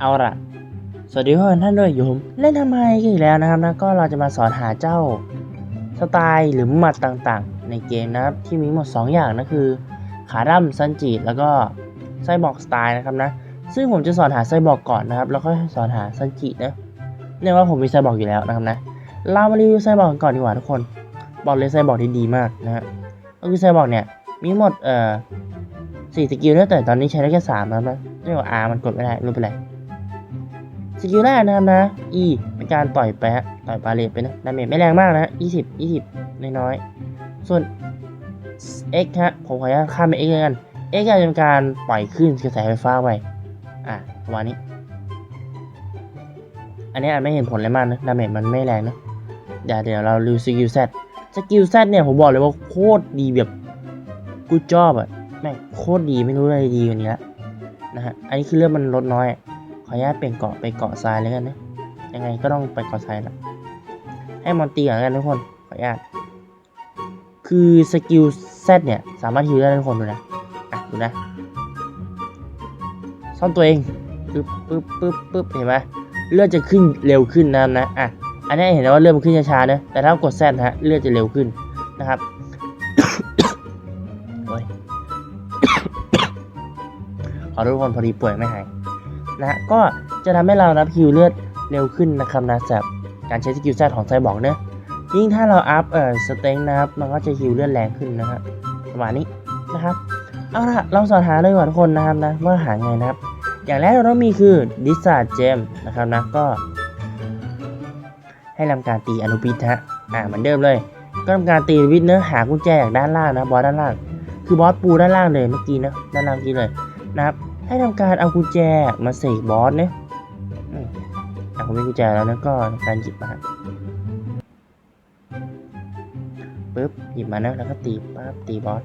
เอาล่ะ สวัสดีทุกคนท่านด้วยอยู่ผมเล่นทำไมกันอีกแล้วนะครับนะก็เราจะมาสอนหาเจ้าสไตล์หรือหมัดต่างๆ ในเกมนะครับที่มีหมด 2 อย่างนะคือ ขาดั้มซันจิแล้วก็ไซบอร์กสไตล์นะครับนะซึ่งผมจะสอนหาไซบอร์กก่อนนะครับ แล้วค่อยสอนหาซันจินะเนื่องว่าผมมีไซบอร์กอยู่แล้วนะครับนะเรามารีวิวไซบอร์กกันก่อนดีกว่าทุกคนบอกเลยไซบอร์กที่ดีมากนะฮะก็คือไซบอร์กเนี่ยมีหมดเอ่อสี่สกิลนะแต่ตอนนี้ใช้ได้แค่สามนะครับนะเนื่องจาก R มันกดไม่ได้ไม่เป็นไร สกิลแรกนะครับนะ E เป็นการต่อยไปะต่อยบาเลตไปนะดาเมจไม่แรงมากนะ 20 20 น้อยๆ ส่วน X ฮะ ผมขออนุญาตข้ามไป X เลยกัน X จะเป็นการปล่อยคลื่นกระแสไฟฟ้าไป อะประมาณนี้ อันนี้อาจไม่เห็นผลอะไรมากนะ ดาเมจมันไม่แรงนะ เดี๋ยวเดี๋ยวเราดูสกิล Z สกิล Z เนี่ยผมบอกเลยว่าโคตรดีแบบกูจอบอะแม่งโคตรดีไม่รู้อะไรดีกว่านี้ละนะฮะ อันนี้คือเลือดมันลดน้อย ออนุญาตเปลี่ยนเกาะไปเกาะทรายแล้วกันนะ ยังไงก็ต้องไปเกาะทรายละให้มอนตีก่อนแล้วกันทุกคน ขออนุญาต คือสกิลเซตเนี่ย สามารถฮิวได้ทุกคนดูนะ อะดูนะ ซ่อนตัวเอง ปึ๊บปึ๊บปึ๊บปึ๊บเห็นไหมเลือดจะขึ้นเร็วขึ้นนะนะ อะ อันนี้เห็นว่าเลือดมันขึ้นช้าๆนะ แต่ถ้ากดแซดฮะ เลือดจะเร็วขึ้นนะครับขอโทษทุกคนพอดีป่วยไม่หาย นะก็จะทำให้เรานับฮิวเลือดเร็วขึ้นนะครับนะจากการใช้สกิลแซดของไซบอร์กเนะยิ่งถ้าเราอัพเอ่อสเต็งนะครับมันก็จะฮิวเลือดแรงขึ้นนะฮะประมาณนี้นะครับเอาละเราสอนหาเลยก่อนทุกคนนะครับนะว่าหาไงนะครับ อย่างแรกเราต้องมีคือดิส a าเจมนะครับนะก็ ให้ทำการตีอนุบิทฮะอ่าเหมือนเดิมเลย ก็ทำการตีอนุบิทเนื้อะหากุญแจจากด้านล่างนะบอสด้านล่าง คือบอสปูด้านล่างเลยเมื่อกี้นะด้านล่างเมื่อกี้เลยนะครับ ให้ทำการเอากุญแจมาเสกบอสเนี่ยอะผมมีกุญแจแล้วนะก็การหยิบมาปึ๊บหยิบมานะแล้วก็ตีปั๊บตีบอส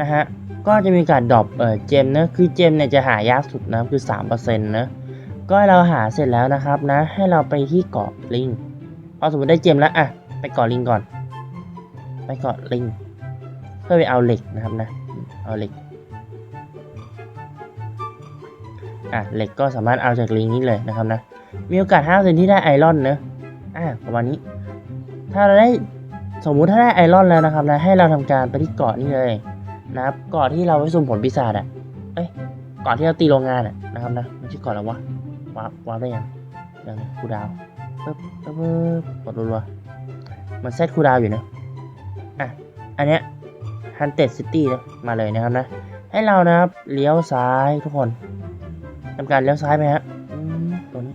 นะฮะก็จะมีการดรอปเออเจมนะคือเจมเนี่ยจะหายากสุดนะคือ3%นะก็เราหาเสร็จแล้วนะครับนะ ให้เราไปที่เกาะลิงพอสมมติได้เจมแล้วอะไปเกาะลิงก่อน ไปเกาะลิงเพื่อไปเอาเหล็กนะครับนะเอาเหล็ก อะเหล็กก็สามารถเอาจากลิงนี้เลยนะครับนะ มีโอกาส5%ที่ได้ไอรอนเนอะอะประมาณนี้ ถ้าเราได้สมมุติถ้าได้ไอรอนแล้วนะครับนะให้เราทำการไปที่เกาะนี่เลยนะครับเกาะที่เราไว้สุ่มผลปีศาจอะเอ้ยเกาะที่เราตีโรงงานอะนะครับนะไม่ใช่เกาะแล้ววะว้าวได้ยังยังคูดาวปึ๊บปึ๊บปึ๊บกดรัวมันเซตคูดาวอยู่นะอะอันเนี้ยฮันเต็ดซิตี้นะมาเลยนะครับนะให้เรานะครับเลี้ยวซ้ายทุกคน ทำการเลี้ยวซ้ายไปฮะตัวนี้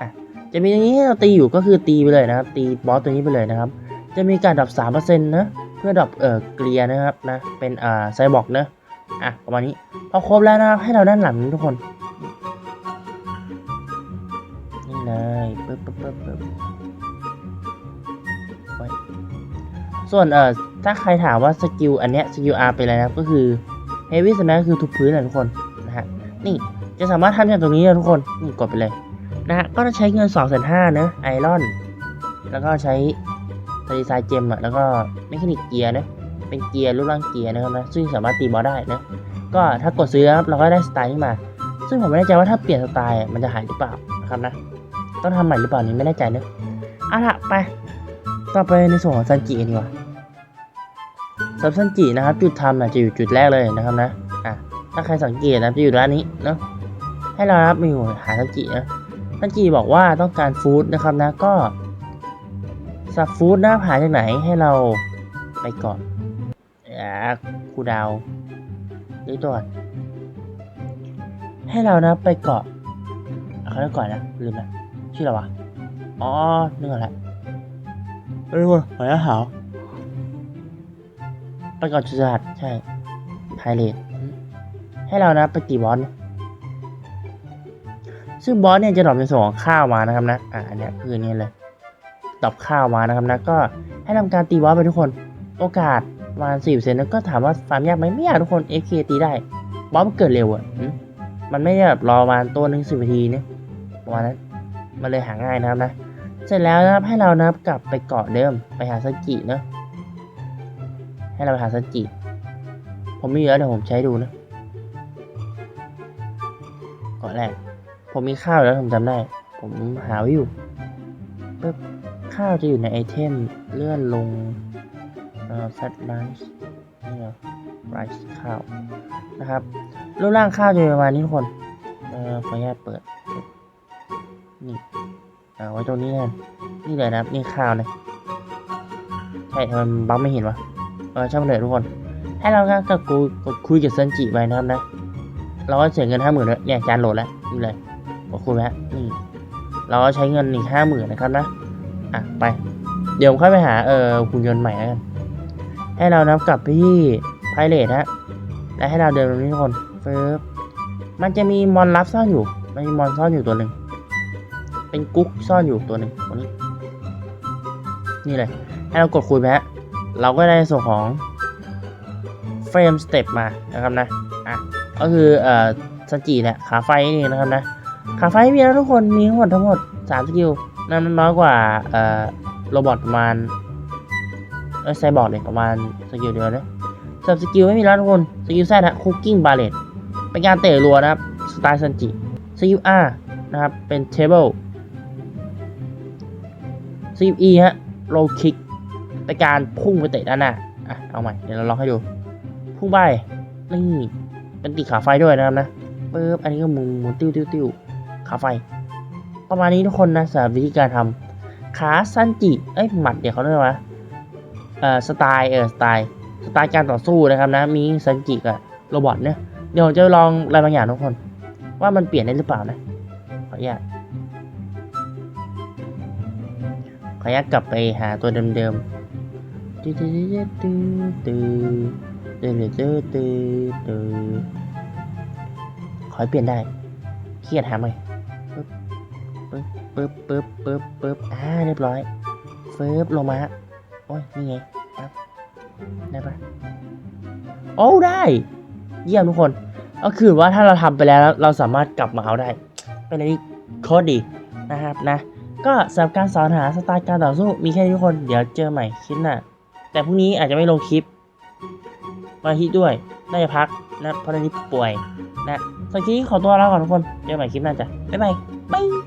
อะจะมีอย่างนี้เราตีอยู่ก็คือตีไปเลยนะครับ ตีบอสตัวนี้ไปเลยนะครับ จะมีการดรอปสามเปอร์เซ็นต์นะเพื่อดรอปเอ่อเกลียนะครับนะเป็นอ่าไซบอร์กนะอะประมาณนี้พอครบแล้วนะครับให้เราด้านหลังนี้ทุกคนนี่เลยปึ๊บปึ๊บปึ๊บปึ๊บไว้ส่วนเอ่อถ้าใครถามว่าสกิลอันเนี้ยสกิล R เป็นอะไรนะก็คือ เฮฟวี่สแมชคือทุบพื้นนะทุกคนนะฮะนี่จะสามารถทำจากตรงนี้นะทุกคนนี่กดไปเลยนะฮะก็จะใช้เงิน2องแสนห้าเนะไอรอนแล้วก็ใช้ทะเลทรายเจมอะแล้วก็เมคานิกเกียร์นะเป็นเกียร์รูปร่างเกียร์นะครับนะซึ่งสามารถตีบอลได้นะก็ถ้ากดซื้อครับเราก็ได้สไตล์นี้มา ซึ่งผมไม่แน่ใจว่าถ้าเปลี่ยนสไตล์มันจะหายหรือเปล่านะครับนะต้องทำใหม่หรือเปล่านี้ไม่แน่ใจนะเอาละไปต่อไปในส่วนของซันจิดีกว่า ซับซันจินะครับ จุดทำอะจะอยู่จุดแรกเลยนะครับนะอะถ้าใครสังเกตนะจะอยู่ด้านนี้เนาะให้เราครับมีหาซันจินะซันจิบอกว่าต้องการฟู้ดนะครับนะก็สับฟู้ดนะหาจากไหนให้เราไปก่อนอ่าครูดาวดูตัวก่อนให้เรานะไปเกาะเอาเขาเรียกก่อนนะลืมละชื่ออะไรวะอ๋อนึกออกแล้วไม่รู้ว่าขออนุญาหาไประกอนจุดสลัดใช่ไพเรตให้เรานะไปตีบอสซึ่งบอสเนี่ยจะดรอปในส่วนของข้าวมานะครับนะอ่าอันเนี้ยคือนี่เลยดรอปข้าวมานะครับนะก็ให้ทำการตีบอสไปทุกคน โอกาสประมาณสี่เปอร์เซ็นต์ก็ถามว่าฟาร์มยากไหมไม่ยากทุกคน FK ตีได้บอสมันเกิดเร็วอะมันไม่ได้แบบรอประมาณตัวหนึ่งสิบนาทีเนี่ยประมาณนั้นมันเลยหาง่ายนะครับนะ เสร็จแล้วนะครับให้เรานะครับกลับไปเกาะเดิมไปหาสกิเนอะ ให้เราไปหาซันจิ ผมมีอยู่แล้วเดี๋ยวผมใช้ดูนะเกาะแรก ผมมีข้าวแล้วผมจำได้ ผมหาไว้อยู่ปึ๊บข้าวจะอยู่ในไอเทมเลื่อนลงเอ่อ fat rice นี่เหรอ rice ข้าวนะครับรูปร่างข้าวจะเป็นประมาณนี้ทุกคนเอ่อขออนุญาตเปิด นี่เอาไว้ตรงนี้นะนี่เลยนะนี่ข้าวนะใช่ทำไมมันบังไม่เห็นวะ ออช่างมันเถอะทุกคน ให้เราก็กดกดคุยกับซันจิไปนะครับนะ เราก็เสียเงินห้าหมื่นแล้วเนี่ยจานโหลดแล้วนี่เลยกดคุยแล้วนี่เราก็ใช้เงินอีกห้าหมื่นนะครับนะอะไป เดี๋ยวผมค่อยไปหาเออหุ่นยนต์ใหม่แล้วกันให้เรานับกลับไปที่ไพเรทฮะและให้เราเดินตรงนี้ทุกคนเฟิร์บมันจะมีมอนลับซ่อนอยู่ มันมีมอนซ่อนอยู่ตัวหนึ่ง เป็นกุ๊กซ่อนอยู่ตัวหนึ่งตัวนี้ นี่เลย ให้เรากดคุยไปฮะ เราก็ได้ส่วนของเฟรมสเต็ปมานะครับนะอะก็คือเอ่อสจิเนี่ยขาไฟนี่นะครับนะขาไฟมีแล้วทุกคนมีทั้งหมดทั้งหมดสามสกิลนั่นน้อยกว่าเอ่อโรบอทประมาณเออไซบอร์ดเลยประมาณสกิลเดียวนะสำหรับสกิลไม่มีแล้วทุกคนสกิลแซดฮะคุกกิ้งบาเลตเป็นการเตะรัวนะครับสไตล์ซันจิสกิลอาร์นะครับเป็นเทเบิลสกิลอีฮะโลคิก เป็นการพุ่งไปเตะด้านหน้าอะเอาใหม่เดี๋ยวเราลองให้ดู พุ่งไปนี่เป็นตีขาไฟด้วยนะครับนะปึ๊บอันนี้ก็หมุนหมุนติ้วติ้วติ้วขาไฟ ประมาณนี้ทุกคนนะสำหรับวิธีการทำขาซันจิเอ้ยหมัดเดี๋ยวเขาเรียกว่าเอ่อสไตล์เออสไตล์สไตล์การต่อสู้นะครับนะมีซันจิกับโรบอทเนี่ยเดี๋ยวผมจะลองอะไรบางอย่างทุกคน ว่ามันเปลี่ยนได้หรือเปล่านะขออนุญาต ขออนุญาตกลับไปหาตัวเดิมๆตื้อตื้อตื้อตื้อตื้อตื้อตื้อตื้อขอให้เปลี่ยนได้ เครียดหาใหมปึ๊บปึ๊บปึ๊บปึ๊บปึ๊บปึ๊บอ่าเรียบร้อยเฟิบลงมา โอ้ย นี่ไงปั๊บได้ปะโอ้ได้ เยี่ยมทุกคน ก็คือว่าถ้าเราทำไปแล้วเราสามารถกลับมาเอาได้ เป็นอะไรที่โคตรดีนะครับนะ ก็สำหรับการสอนหาสไตล์การต่อสู้มีแค่นี้ทุกคน เดี๋ยวเจอใหม่คลิปหน้า แต่พรุ่งนี้อาจจะไม่ลงคลิปวันอาทิตย์ด้วย น่าจะพักนะ เพราะตอนนี้ป่วยนะสักทีขอตัวลาก่อนทุกคน เจอใหม่คลิปหน้าจ้ะบ๊ายบาย บาย